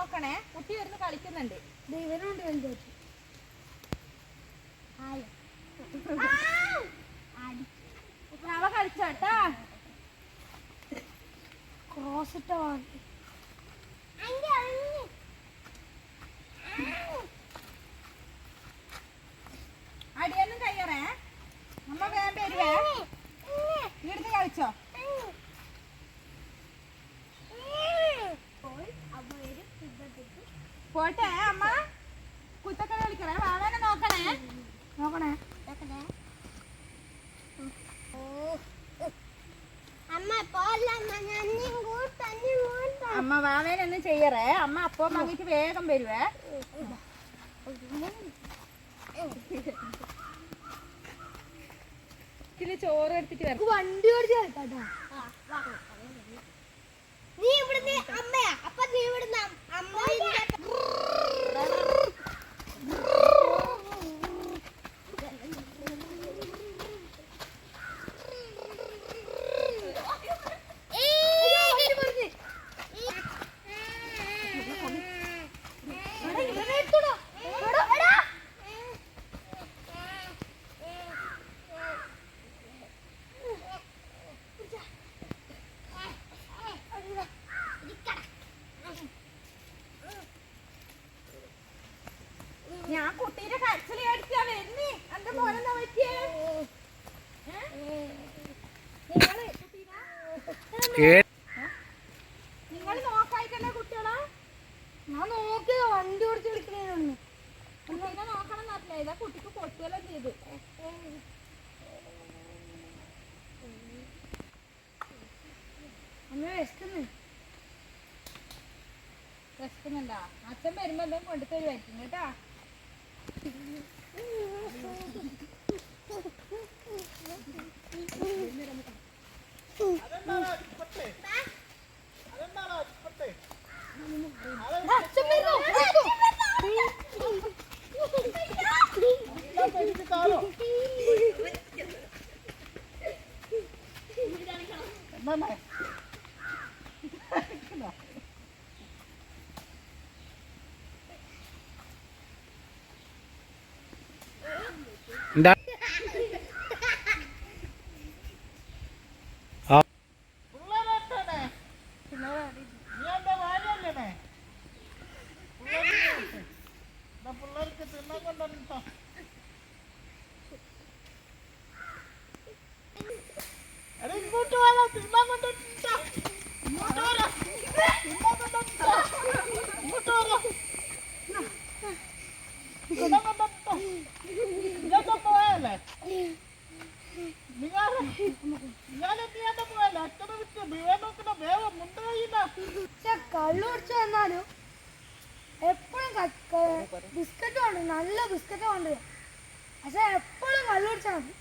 നോക്കണേ. കുട്ടി വരുന്ന് കളിക്കുന്നുണ്ട്. ഇവരോണ്ട് വലുത് അവ കളിച്ചോട്ടാ ക്രോസ് അടിയൊന്നും കയ്യറേ അമ്മ വേഗം വരുവേ ഇവിടുന്ന് കളിച്ചോ പോട്ടെ അമ്മ. കുത്തക്ക കളിക്കണേ വാവേനെ നോക്കണേ. നോക്കണേ. അമ്മ കൂട്ട വാവേനൊന്നും ചെയ്യറേ. അമ്മ അപ്പൊ വാങ്ങിട്ട് വേഗം വരുവേ. ഇതിൽ ചോറ് എടുത്തിട്ട് വരണം വണ്ടി ഓടിച്ച് കളിക്കാട്ടോ നീ ഇവിടുന്ന് അമ്മയാ. അപ്പൊ നീ ഇവിടുന്ന് ഞാൻ കുട്ടീന്റെ കരച്ചിൽ അടിച്ചാ വരുന്നേ. എന്റെ മോനെന്താ പറ്റിയേ? നിങ്ങൾ കുട്ടീനെ നിങ്ങൾ നോക്കായിട്ടല്ലേ കുട്ടികളാ? ഞാൻ നോക്കി വണ്ടി ഓടിച്ച് കളിക്കണേനൊന്ന് കുട്ടീനെ നോക്കണം എന്നറിയില്ല ഇതാ കുട്ടിക്ക് പൊട്ടുകയെല്ലാം ചെയ്ത് അമ്മ വിശക്കുന്നു? വിശക്കുന്നുണ്ടാ? അച്ഛൻ വരുമ്പോ എന്തെങ്കിലും കൊണ്ടു തരുമായിരിക്കും കേട്ടാ. അച്ഛൻ വരുന്നു എന്താ? ഇങ്ങോട്ട് വരാ തിന്നാൻ കൊണ്ടിട്ടാ ഇങ്ങോട്ട് വരാ തിന്നാൻ കൊണ്ടിട്ടാ ഇങ്ങോട്ട് വരാ തിന്നാൻ കൊണ്ടിട്ടാ ഇതൊക്കെ പോയല്ലേ നിങ്ങൾ നിങ്ങൾ നീണ്ട പോയല്ലേ അച്ഛനെ വിട്ട് വിവേനോക്കിന്റെ വേഗം മുണ്ടായില്ല പക്ഷെ കള്ളു കുടിച്ചു വന്നാലും എപ്പോഴും ബിസ്ക്കറ്റ് കൊണ്ട് നല്ല ബിസ്ക്കറ്റ് കൊണ്ട് പക്ഷെ എപ്പോഴും കള്ളു കുടിച്ചാൽ മതി.